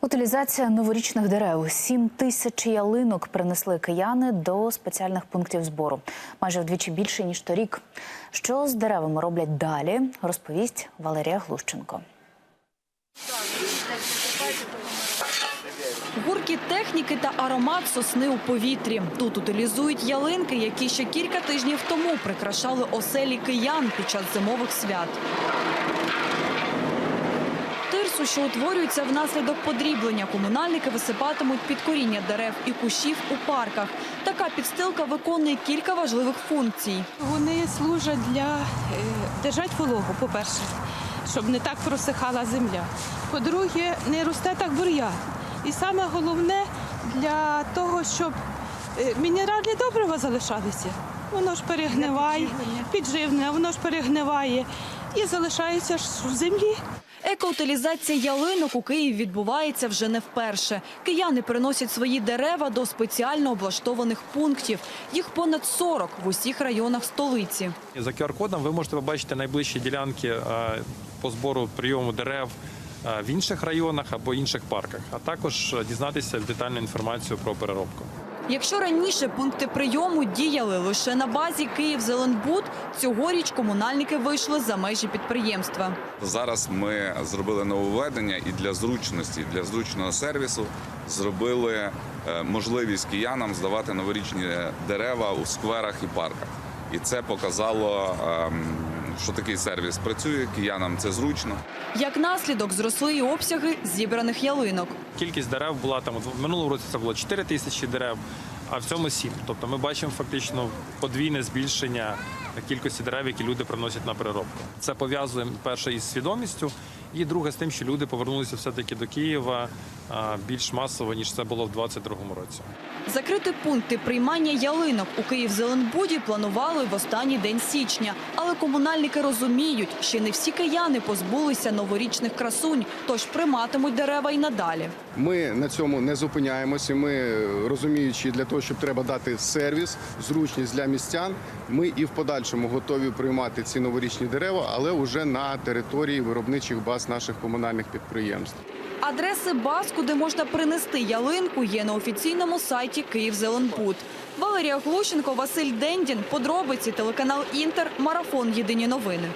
Утилізація новорічних дерев. Сім тисяч ялинок принесли кияни до спеціальних пунктів збору. Майже вдвічі більше ніж торік. Що з деревами роблять далі, розповість Валерія Глущенко. Гуркіт техніки та аромат сосни у повітрі. Тут утилізують ялинки, які ще кілька тижнів тому прикрашали оселі киян під час зимових свят. Тирсу, що утворюється внаслідок подріблення, комунальники висипатимуть під коріння дерев і кущів у парках. Така підстилка виконує кілька важливих функцій. Вони служать для е, держать вологу, по-перше, щоб не так просихала земля. По-друге, не росте так бур'ян. І саме головне для того, щоб е, мінеральні добрива залишалися. Воно ж перегниває, підживлення, воно ж перегниває і залишається ж в землі. Екоутилізація ялинок у Києві відбувається вже не вперше. Кияни приносять свої дерева до спеціально облаштованих пунктів. Їх понад 40 в усіх районах столиці. За QR-кодом ви можете побачити найближчі ділянки е, по збору прийому дерев е, в інших районах або інших парках, а також е, дізнатися детальну інформацію про переробку. Якщо раніше пункти прийому діяли лише на базі «Київзеленбуд», цьогоріч комунальники вийшли за межі підприємства. Зараз ми зробили нововведення і для зручності, для зручного сервісу зробили е, можливість киянам здавати новорічні дерева у скверах і парках. І це показало, ем, що такий сервіс працює. Киянам це зручно. Як наслідок зросли і обсяги зібраних ялинок. Кількість дерев була там в минулому році. Це було 4 тисячі дерев, а в цьому 7. Тобто ми бачимо фактично подвійне збільшення кількості дерев, які люди приносять на переробку. Це пов'язує перше із свідомістю, і друге з тим, що люди повернулися все таки до Києва більш масово ніж це було в 2022 році. Закрити пункти приймання ялинок у Київзеленбуді планували в останній день січня. Але комунальники розуміють, що не всі кияни позбулися новорічних красунь, тож прийматимуть дерева й надалі. Ми на цьому не зупиняємося. Ми е, розуміючи, для того, щоб треба дати сервіс, зручність для містян. Ми і в подальшому готові приймати ці новорічні дерева, але вже на території виробничих баз наших комунальних підприємств. Адреси баз, куди можна принести ялинку, є на офіційному сайті «Київзеленбуд». Валерія Глущенко, Василь Дендін. Подробиці телеканал Інтер. Марафон. Єдині новини.